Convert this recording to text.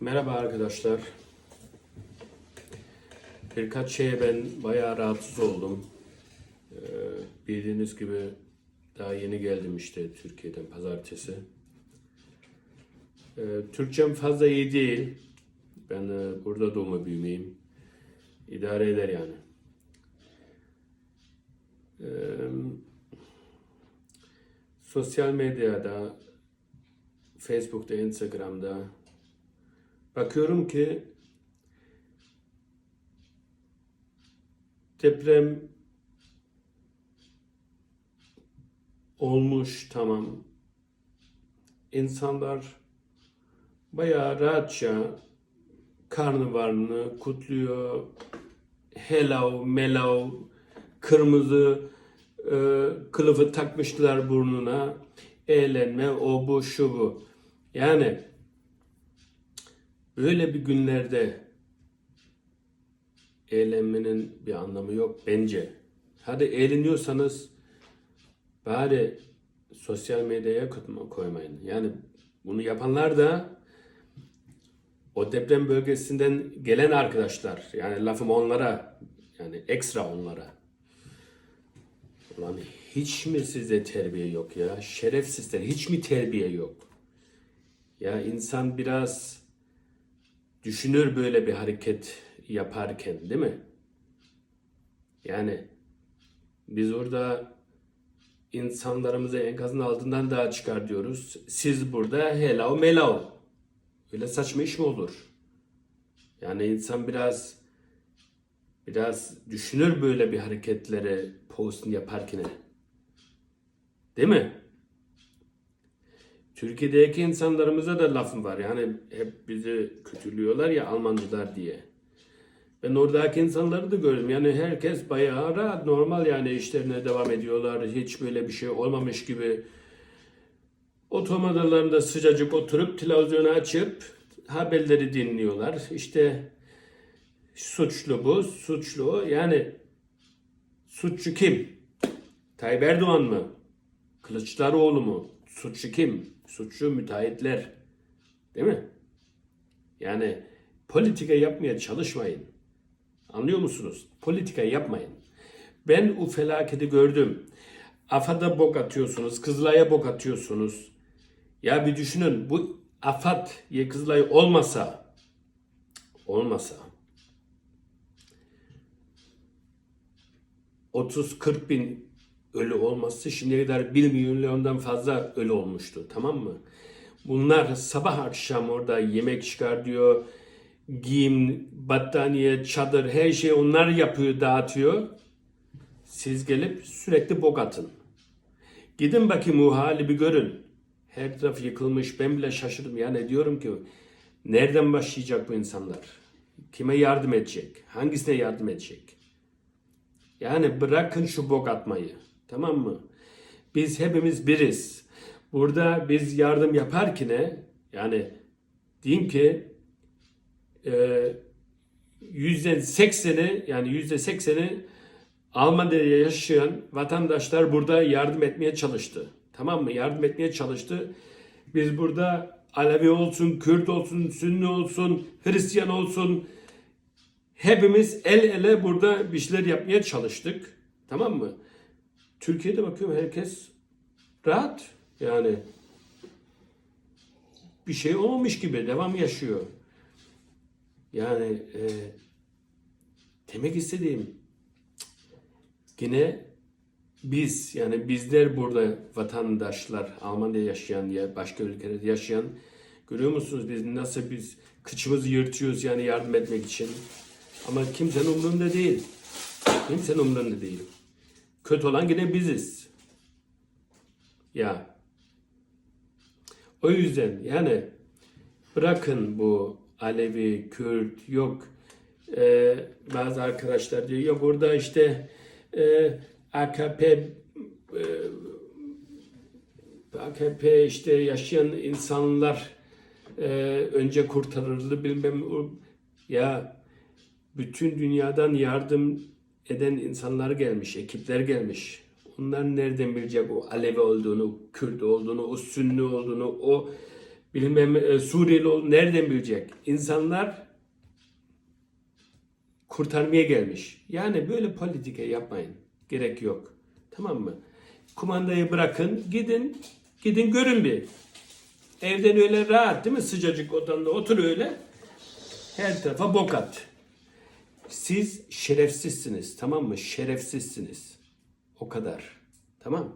Merhaba arkadaşlar. Birkaç şeye ben bayağı rahatsız oldum. Ee, bildiğiniz gibi daha yeni geldim işte Türkiye'den pazartesi. Ee, Türkçem fazla iyi değil. Ben e, burada doğma büyümeyim. İdare eder yani. Ee, sosyal medyada, Facebook'ta, Instagram'da Bakıyorum ki deprem olmuş tamam. İnsanlar bayağı rahatça karnavalını kutluyor. Hello, mellow, kırmızı e, kılıfı takmışlar burnuna. Eğlenme, o bu, şu bu. Yani Öyle bir günlerde eğlenmenin bir anlamı yok bence. Hadi eğleniyorsanız bari sosyal medyaya koyma- koymayın. Yani bunu yapanlar da o deprem bölgesinden gelen arkadaşlar. Yani lafım onlara yani ekstra onlara. Ulan hiç mi sizde terbiye yok ya? Şerefsizler hiç mi terbiye yok? Ya insan biraz düşünür böyle bir hareket yaparken değil mi? Yani biz orada insanlarımızı enkazın altından daha çıkar diyoruz. Siz burada hello melao. Öyle saçma iş mi olur? Yani insan biraz biraz düşünür böyle bir hareketleri postunu yaparken. Değil mi? Türkiye'deki insanlarımıza da lafım var. Yani hep bizi kötülüyorlar ya Almancılar diye. Ben oradaki insanları da gördüm. Yani herkes bayağı rahat, normal yani işlerine devam ediyorlar. Hiç böyle bir şey olmamış gibi. Otomobillerinde sıcacık oturup televizyonu açıp haberleri dinliyorlar. İşte suçlu bu, suçlu o. Yani suçlu kim? Tayyip Erdoğan mı? Kılıçdaroğlu mu? Suçlu kim? Suçlu müteahhitler. Değil mi? Yani politika yapmaya çalışmayın. Anlıyor musunuz? Politika yapmayın. Ben o felaketi gördüm. AFAD'a bok atıyorsunuz, Kızılay'a bok atıyorsunuz. Ya bir düşünün bu AFAD ya Kızılay olmasa olmasa 30-40 bin ölü olması şimdiye kadar 1 milyondan fazla ölü olmuştu. Tamam mı? Bunlar sabah akşam orada yemek çıkartıyor. Giyim, battaniye, çadır her şeyi onlar yapıyor, dağıtıyor. Siz gelip sürekli bok atın. Gidin bakayım o hali bir görün. Her taraf yıkılmış. Ben bile şaşırdım. Yani diyorum ki nereden başlayacak bu insanlar? Kime yardım edecek? Hangisine yardım edecek? Yani bırakın şu bok atmayı. Tamam mı? Biz hepimiz biriz. Burada biz yardım yaparken yani diyeyim ki e, yüzde sekseni yani yüzde sekseni Almanya'da yaşayan vatandaşlar burada yardım etmeye çalıştı. Tamam mı? Yardım etmeye çalıştı. Biz burada Alevi olsun, Kürt olsun, Sünni olsun, Hristiyan olsun hepimiz el ele burada bir şeyler yapmaya çalıştık. Tamam mı? Türkiye'de bakıyorum herkes rahat. Yani bir şey olmamış gibi devam yaşıyor. Yani e, demek istediğim yine biz yani bizler burada vatandaşlar Almanya'da yaşayan ya başka ülkelerde yaşayan görüyor musunuz biz nasıl biz kıçımızı yırtıyoruz yani yardım etmek için. Ama kimsenin umurunda değil. Kimsenin umurunda değil. Kötü olan yine biziz. Ya. O yüzden yani bırakın bu Alevi, Kürt, yok e, bazı arkadaşlar diyor ya burada işte e, AKP e, AKP işte yaşayan insanlar e, önce kurtarıldı bilmem ya bütün dünyadan yardım eden insanlar gelmiş, ekipler gelmiş. Onlar nereden bilecek o Alevi olduğunu, Kürt olduğunu, o Sünni olduğunu, o bilmem e, Suriyeli ol nereden bilecek? İnsanlar kurtarmaya gelmiş. Yani böyle politika yapmayın. Gerek yok. Tamam mı? Kumandayı bırakın, gidin, gidin görün bir. Evden öyle rahat değil mi? Sıcacık odanda otur öyle. Her tarafa bok at. Siz şerefsizsiniz tamam mı? Şerefsizsiniz. O kadar. Tamam